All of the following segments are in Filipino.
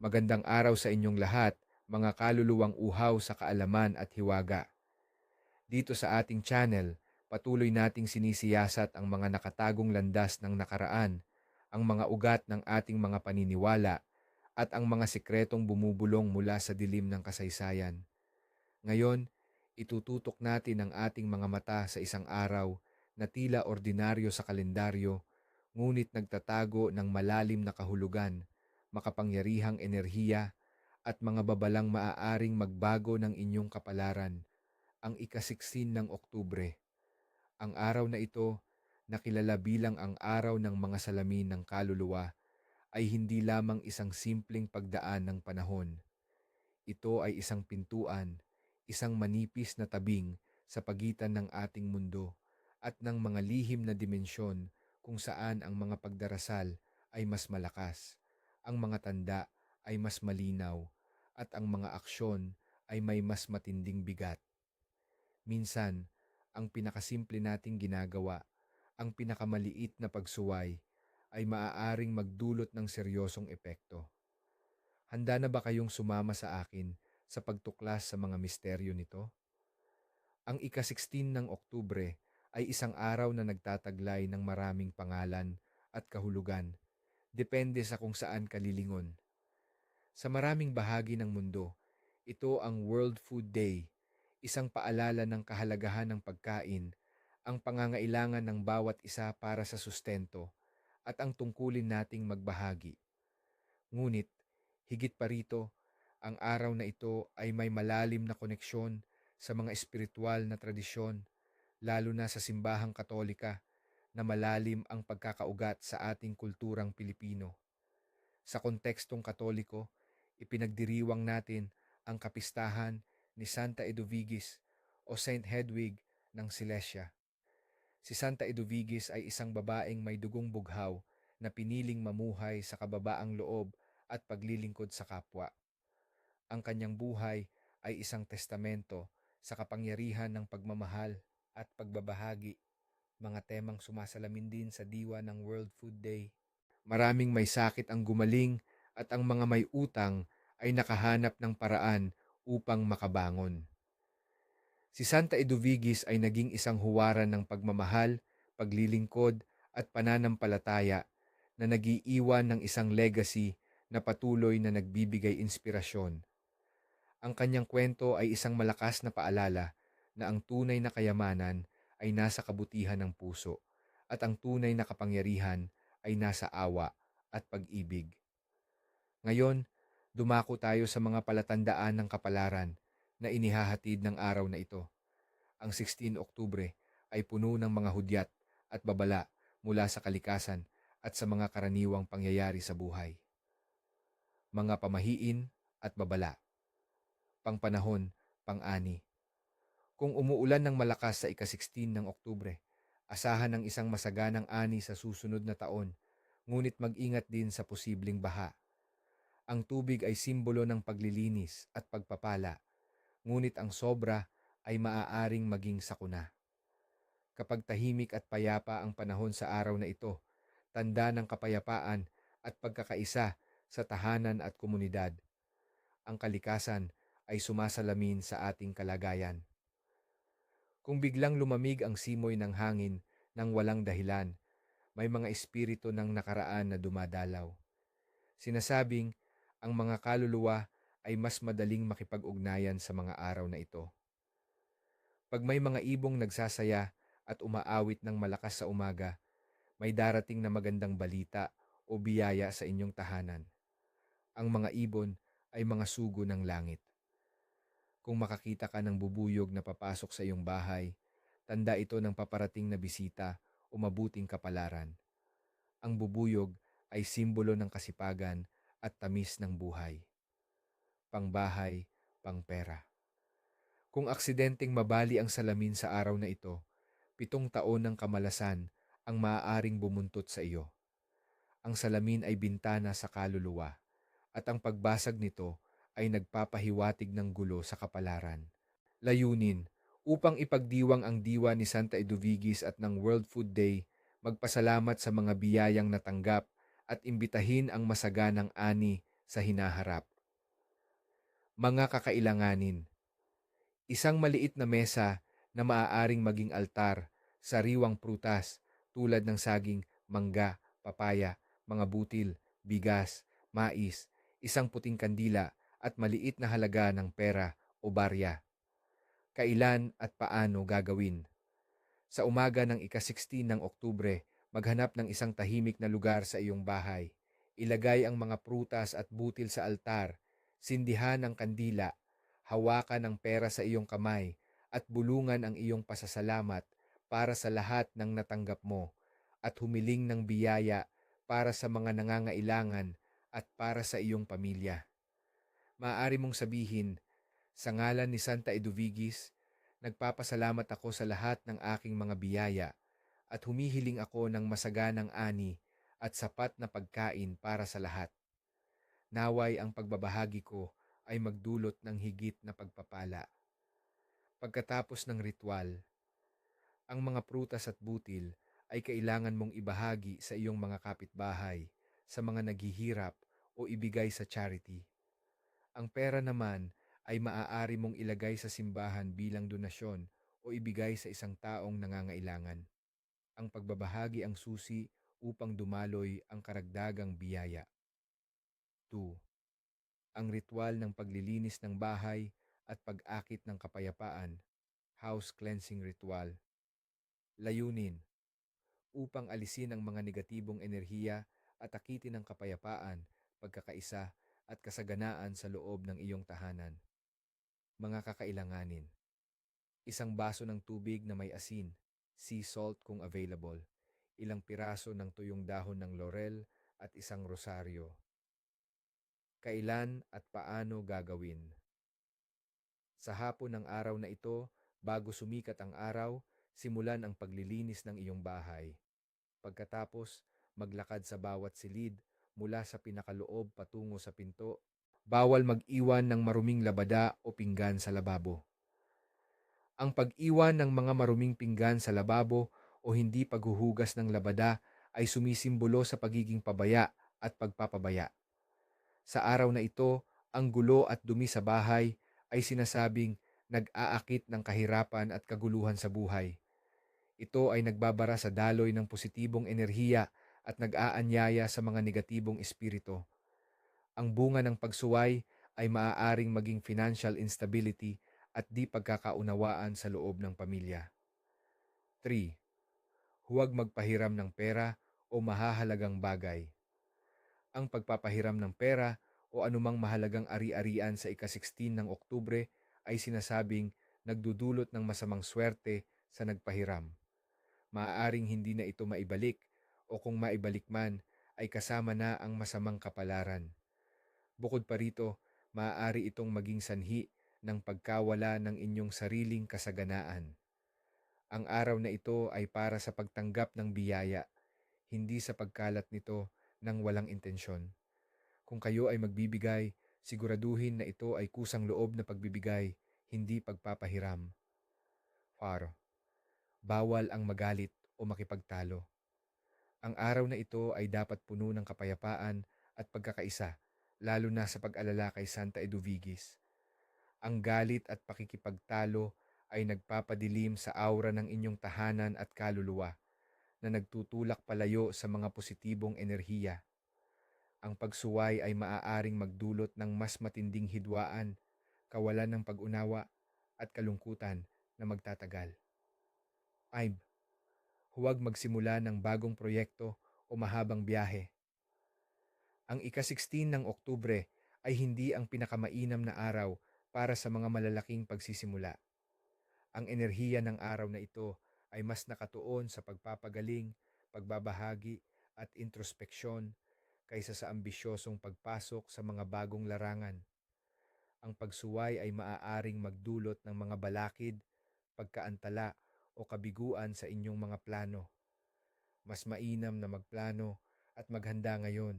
Magandang araw sa inyong lahat, mga kaluluwang uhaw sa kaalaman at hiwaga. Dito sa ating channel, patuloy nating sinisiyasat ang mga nakatagong landas ng nakaraan, ang mga ugat ng ating mga paniniwala, at ang mga sikretong bumubulong mula sa dilim ng kasaysayan. Ngayon, itututok natin ang ating mga mata sa isang araw na tila ordinaryo sa kalendaryo, ngunit nagtatago ng malalim na kahulugan, makapangyarihang enerhiya, at mga babalang maaaring magbago ng inyong kapalaran, ang ika-16 ng Oktubre. Ang araw na ito, nakilala bilang ang araw ng mga salamin ng kaluluwa, ay hindi lamang isang simpleng pagdaan ng panahon. Ito ay isang pintuan, isang manipis na tabing sa pagitan ng ating mundo at ng mga lihim na dimensyon kung saan ang mga pagdarasal ay mas malakas, ang mga tanda ay mas malinaw, at ang mga aksyon ay may mas matinding bigat. Minsan, ang pinakasimple nating ginagawa, ang pinakamaliit na pagsuway, ay maaaring magdulot ng seryosong epekto. Handa na ba kayong sumama sa akin sa pagtuklas sa mga misteryo nito? Ang ika-16 ng Oktubre ay isang araw na nagtataglay ng maraming pangalan at kahulugan, depende sa kung saan kalilingon. Sa maraming bahagi ng mundo, ito ang World Food Day, isang paalala ng kahalagahan ng pagkain, ang pangangailangan ng bawat isa para sa sustento, at ang tungkulin nating magbahagi. Ngunit, higit pa rito, ang araw na ito ay may malalim na koneksyon sa mga espiritual na tradisyon, lalo na sa simbahang katolika, na malalim ang pagkakaugat sa ating kulturang Pilipino. Sa kontekstong katoliko, ipinagdiriwang natin ang kapistahan ni Santa Eduvigis o Saint Hedwig ng Silesia. Si Santa Eduvigis ay isang babaeng may dugong bughaw na piniling mamuhay sa kababaang loob at paglilingkod sa kapwa. Ang kanyang buhay ay isang testamento sa kapangyarihan ng pagmamahal at pagbabahagi, mga temang sumasalamin din sa diwa ng World Food Day. Maraming may sakit ang gumaling at ang mga may utang ay nakahanap ng paraan upang makabangon. Si Santa Eduvigis ay naging isang huwaran ng pagmamahal, paglilingkod at pananampalataya na nagiiwan ng isang legacy na patuloy na nagbibigay inspirasyon. Ang kanyang kwento ay isang malakas na paalala na ang tunay na kayamanan ay nasa kabutihan ng puso at ang tunay na kapangyarihan ay nasa awa at pag-ibig. Ngayon, dumako tayo sa mga palatandaan ng kapalaran na inihahatid ng araw na ito. Ang 16 Oktubre ay puno ng mga hudyat at babala mula sa kalikasan at sa mga karaniwang pangyayari sa buhay. Mga pamahiin at babala. Pangpanahon, pang-ani. Kung umuulan ng malakas sa ika-16 ng Oktubre, asahan ng isang masaganang ani sa susunod na taon, ngunit mag-ingat din sa posibleng baha. Ang tubig ay simbolo ng paglilinis at pagpapala, ngunit ang sobra ay maaaring maging sakuna. Kapag tahimik at payapa ang panahon sa araw na ito, tanda ng kapayapaan at pagkakaisa sa tahanan at komunidad. Ang kalikasan ay sumasalamin sa ating kalagayan. Kung biglang lumamig ang simoy ng hangin nang walang dahilan, may mga espiritu ng nakaraan na dumadalaw. Sinasabing ang mga kaluluwa ay mas madaling makipag-ugnayan sa mga araw na ito. Pag may mga ibong nagsasaya at umaawit ng malakas sa umaga, may darating na magandang balita o biyaya sa inyong tahanan. Ang mga ibon ay mga sugo ng langit. Kung makakita ka ng bubuyog na papasok sa iyong bahay, tanda ito ng paparating na bisita o mabuting kapalaran. Ang bubuyog ay simbolo ng kasipagan at tamis ng buhay. Pangbahay, pangpera. Kung aksidenteng mabali ang salamin sa araw na ito, pitong taon ng kamalasan ang maaaring bumuntot sa iyo. Ang salamin ay bintana sa kaluluwa, at ang pagbasag nito ay nagpapahiwatig ng gulo sa kapalaran. Layunin, upang ipagdiwang ang diwa ni Santa Eduvigis at ng World Food Day, magpasalamat sa mga biyayang natanggap at imbitahin ang masaganang ani sa hinaharap. Mga kakailanganin. Isang maliit na mesa na maaaring maging altar, sariwang prutas tulad ng saging, mangga, papaya, mga butil, bigas, mais, isang puting kandila at maliit na halaga ng pera o barya. Kailan at paano gagawin? Sa umaga ng ika-16 ng Oktubre, maghanap ng isang tahimik na lugar sa iyong bahay. Ilagay ang mga prutas at butil sa altar, sindihan ang kandila, hawakan ang pera sa iyong kamay, at bulungan ang iyong pasasalamat para sa lahat ng natanggap mo, at humiling ng biyaya para sa mga nangangailangan at para sa iyong pamilya. Maaari mong sabihin, sa ngalan ni Santa Eduvigis, nagpapasalamat ako sa lahat ng aking mga biyaya at humihiling ako ng masaganang ani at sapat na pagkain para sa lahat. Naway ang pagbabahagi ko ay magdulot ng higit na pagpapala. Pagkatapos ng ritual, ang mga prutas at butil ay kailangan mong ibahagi sa iyong mga kapitbahay, sa mga naghihirap o ibigay sa charity. Ang pera naman ay maaari mong ilagay sa simbahan bilang donasyon o ibigay sa isang taong nangangailangan. Ang pagbabahagi ang susi upang dumaloy ang karagdagang biyaya. 2. Ang ritual ng paglilinis ng bahay at pag-akit ng kapayapaan, house cleansing ritual. Layunin, upang alisin ang mga negatibong enerhiya at akitin ang kapayapaan, pagkakaisa at kasaganaan sa loob ng iyong tahanan. Mga kakailanganin. Isang baso ng tubig na may asin, sea salt kung available, ilang piraso ng tuyong dahon ng laurel at isang rosaryo. Kailan at paano gagawin? Sa hapon ng araw na ito, bago sumikat ang araw, simulan ang paglilinis ng iyong bahay. Pagkatapos, maglakad sa bawat silid mula sa pinakaloob patungo sa pinto. Bawal mag-iwan ng maruming labada o pinggan sa lababo. Ang pag-iwan ng mga maruming pinggan sa lababo o hindi paghuhugas ng labada ay sumisimbolo sa pagiging pabaya at pagpapabaya. Sa araw na ito, ang gulo at dumi sa bahay ay sinasabing nag-aakit ng kahirapan at kaguluhan sa buhay. Ito ay nagbabara sa daloy ng positibong enerhiya at nag-aanyaya sa mga negatibong espiritu. Ang bunga ng pagsuway ay maaaring maging financial instability at di pagkakaunawaan sa loob ng pamilya. 3. Huwag magpahiram ng pera o mahahalagang bagay. Ang pagpapahiram ng pera o anumang mahalagang ari-arian sa ika-16 ng Oktubre ay sinasabing nagdudulot ng masamang swerte sa nagpahiram maaaring hindi na ito maibalik o kung maibalik man ay kasama na ang masamang kapalaran. Bukod pa rito, maaari itong maging sanhi ng pagkawala ng inyong sariling kasaganaan. Ang araw na ito ay para sa pagtanggap ng biyaya, hindi sa pagkalat nito ng walang intensyon. Kung kayo ay magbibigay, siguraduhin na ito ay kusang loob na pagbibigay, hindi pagpapahiram. Faro. Bawal ang magalit o makipagtalo. Ang araw na ito ay dapat puno ng kapayapaan at pagkakaisa, lalo na sa pag-alala kay Santa Eduvigis. Ang galit at pakikipagtalo ay nagpapadilim sa aura ng inyong tahanan at kaluluwa na nagtutulak palayo sa mga positibong enerhiya. Ang pagsuway ay maaaring magdulot ng mas matinding hidwaan, kawalan ng pag-unawa at kalungkutan na magtatagal. 5. Huwag magsimula ng bagong proyekto o mahabang biyahe. Ang ika-16 ng Oktubre ay hindi ang pinakamainam na araw para sa mga malalaking pagsisimula. Ang enerhiya ng araw na ito ay mas nakatuon sa pagpapagaling, pagbabahagi at introspeksyon kaysa sa ambisyosong pagpasok sa mga bagong larangan. Ang pagsuway ay maaaring magdulot ng mga balakid, pagkaantala o kabiguan sa inyong mga plano. Mas mainam na magplano at maghanda ngayon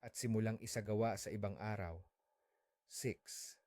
at simulang isagawa sa ibang araw. 6.